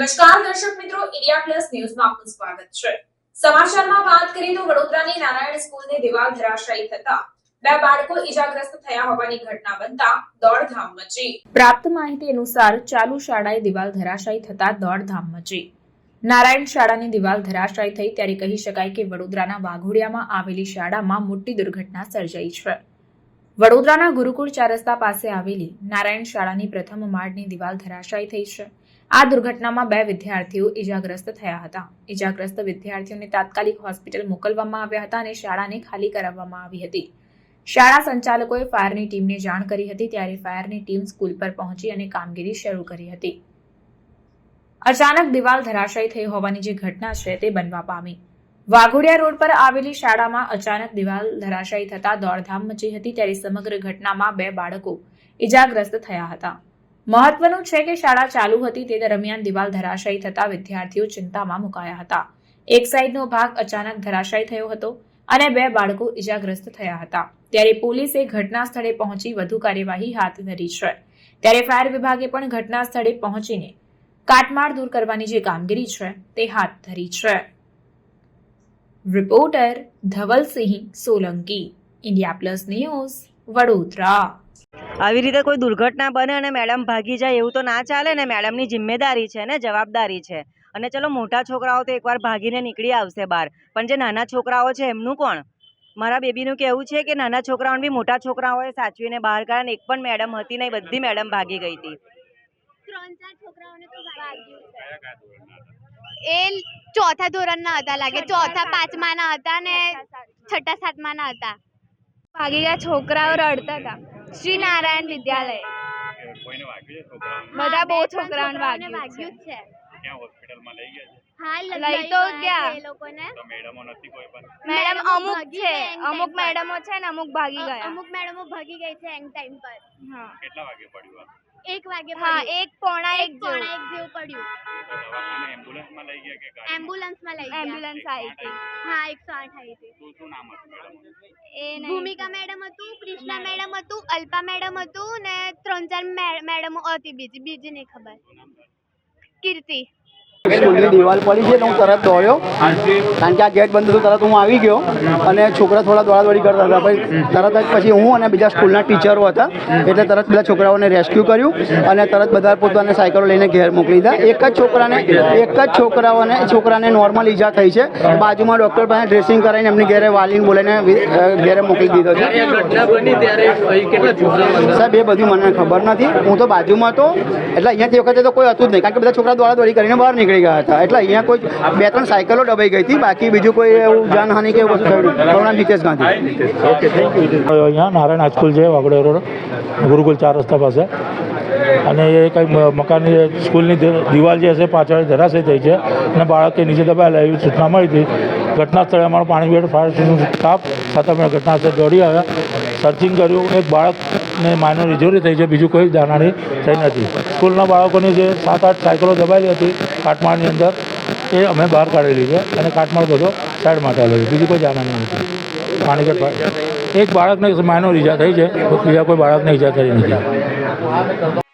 નમસ્કાર, દર્શક મિત્રો ઇન્ડિયા પ્લસ ન્યૂઝમાં આપનું સ્વાગત છે. સમાચારમાં વાત કરીએ તો વડોદરાની નારાયણ સ્કૂલની દિવાલ ધરાશાયી થતા બે બાળકો ઈજાગ્રસ્ત થયા હોવાની ઘટના બનતા દોડધામ મચી. પ્રાપ્ત માહિતી અનુસાર ચાલુ શાળાએ દિવાલ ધરાશાયી થતા દોડધામ મચી. નારાયણ શાળાની દિવાલ ધરાશાયી થઈ ત્યારે કહી શકાય કે વડોદરાના વાઘોડિયામાં આવેલી શાળામાં મોટી દુર્ઘટના સર્જાઈ છે. વડોદરાના ગુરુકુળ ચાર રસ્તા પાસે આવેલી નારાયણ શાળાની પ્રથમ માળની દિવાલ ધરાશાયી થઈ છે. આ દુર્ઘટનામાં બે વિદ્યાર્થીઓ ઇજાગ્રસ્ત થયા હતા. ઇજાગ્રસ્ત વિદ્યાર્થીઓને તાત્કાલિક હોસ્પિટલ મોકલવામાં આવ્યા હતા અને શાળાને ખાલી કરાવવામાં આવી હતી. શાળા સંચાલકોએ ફાયરની ટીમને જાણ કરી હતી ત્યારે ફાયરની ટીમ સ્કૂલ પર પહોંચી અને કામગીરી શરૂ કરી હતી. અચાનક દિવાલ ધરાશાયી થઈ હોવાની જે ઘટના છે તે બનવા પામી. વાઘોડિયા રોડ પર આવેલી શાળામાં અચાનક દિવાલ ધરાશાયી થતા દોડધામ મચી હતી ત્યારે સમગ્ર ઘટનામાં બે બાળકો ઇજાગ્રસ્ત થયા હતા. મહત્વનું છે કે શાળા ચાલુ હતી તે દરમિયાન દિવાલ ધરાશાયી થતા વિદ્યાર્થીઓ ચિંતામાં મુકાયા હતા. એક સાઈડનો ભાગ અચાનક ધરાશાયી થયો હતો અને બે બાળકો ઇજાગ્રસ્ત થયા હતા. ત્યારે પોલીસે ઘટના સ્થળે પહોંચી વધુ કાર્યવાહી હાથ ધરી છે. ત્યારે ફાયર વિભાગે પણ ઘટના સ્થળે પહોંચીને કાટમાળ દૂર કરવાની જે કામગીરી છે તે હાથ ધરી છે. Reporter Dhavalsinh Solanki, India plus news Vadodara. આવી રીતે કોઈ દુર્ઘટના બને અને મેડમ ભાગી જાય એવું તો ના ચાલે ને મેડમની જિમ્મેદારી છે ને જવાબદારી છે. અને ચલો મોટા છોકરાઓ તો એકવાર ભાગીને નીકળી આવશે બહાર. પણ જે નાના છોકરાઓ છે એમનું કોણ? મારા બેબીનું કહેવું છે કે નાના છોકરાઓને બી મોટા છોકરાઓએ સાચવીને બહાર કાઢ્યા ને એક પણ મેડમ હતી નહીં બધી મેડમ ભાગી ગઈ હતી. એ ચોથા ધોરણના હતા લાગે ચોથા પાંચમાના હતા ને છઠ્ઠા સાતમાના હતા. ભાગી ગયા છોકરાઓ રડતા હતા. શ્રી નારાયણ વિદ્યાલય બધા બહુ છોકરાઓને વાગ્યું જ છે. ક્યાં લઈ તો ગયા. મેડમો નથી કોઈ પણ? મેડમ અમુક છે અમુક મેડમો છે ને અમુક ભાગી ગયા. અમુક મેડમો ભાગી ગઈ છે એન્ડ ટાઈમ પર. હા. કેટલા વાગે પડ્યું આ? એક વાગે હા એક પોણા એક પોણા એક જેવું પડ્યું. એમ્બ્યુલન્સમાં લઈ ગયા કે ગાડીમાં? એમ્બ્યુલન્સમાં લઈ ગયા. એમ્બ્યુલન્સ આવી હતી હા એકસો આઠ આવી હતી? એ ભૂમિકા મેડમ હતું કૃષ્ણા મેડમ હતું અલ્પા મેડમ હતું ને ત્રણ ચાર મે- મેડમો હતી બીજી બીજી નહીં ખબર. કીર્તિ. સ્કૂલની દિવાલ પડી છે એટલે હું તરત દોડ્યો. કારણ કે આ ગેટ બંધ હતું તરત હું આવી ગયો. અને છોકરા થોડા દોડાદોડી કરતા હતા. પછી તરત જ પછી હું અને બીજા સ્કૂલના ટીચરો હતા. એટલે તરત બધા છોકરાઓને રેસ્ક્યુ કર્યું અને તરત બધા પોતાને સાયકલો લઈને ઘેર મોકલી દીધા. એક જ છોકરાને એક જ છોકરાઓને છોકરાને નોર્મલ ઈજા થઈ છે. બાજુમાં ડૉક્ટર પાસે ડ્રેસિંગ કરાવીને એમની ઘેરે વાલીને બોલાવીને ઘેરે મોકલી દીધો છે. સાહેબ એ બધું મને ખબર નથી. હું તો બાજુમાં હતો એટલે અહીંયાથી વખતે તો કોઈ હતું જ નહીં. કારણ કે બધા છોકરા દોડાદોડી કરીને બહાર નીકળી ગયા હતા. એટલે અહીંયા કોઈ બે ત્રણ સાયકલો દબાઈ ગઈ હતી. બાકી બીજું કોઈ એવું જાનહાનિ કે એવું નામ હિતેશ ગાંધી. અહીંયા નારાયણ હાઈસ્કૂલ છે વાગડે રોડ. ગુરુકુલ ચાર રસ્તા પાસે. અને એ કંઈ મકાનની સ્કૂલની દિવાલ જે હશે પાછળ ધરાશય થઈ છે. અને બાળકે નીચે દબાયેલા એવી સૂચના મળી હતી. ઘટના સ્થળે અમારો પાણીગેટ ફાયર સ્ટેશન સ્ટાફ સાથે અમે ઘટના સ્થળે દોડી આવ્યા. સર્ચિંગ કર્યું. એક બાળકને માઇનર ઇન્જરી થઈ છે, બીજું કોઈ જાનહાની થઈ નથી. સ્કૂલના બાળકોની જે સાત આઠ સાયકલો દબાયેલી હતી કાટમાળની અંદર, એ અમે બહાર કાઢેલી છે અને કાટમાળ બધો સાઈડ માટે આવેલો છે. બીજી કોઈ જાનહાની નથી. પાણીગેટ એક બાળકને માઇનર ઈજા થઈ છે બીજા કોઈ બાળકને ઈજા થઈ નથી.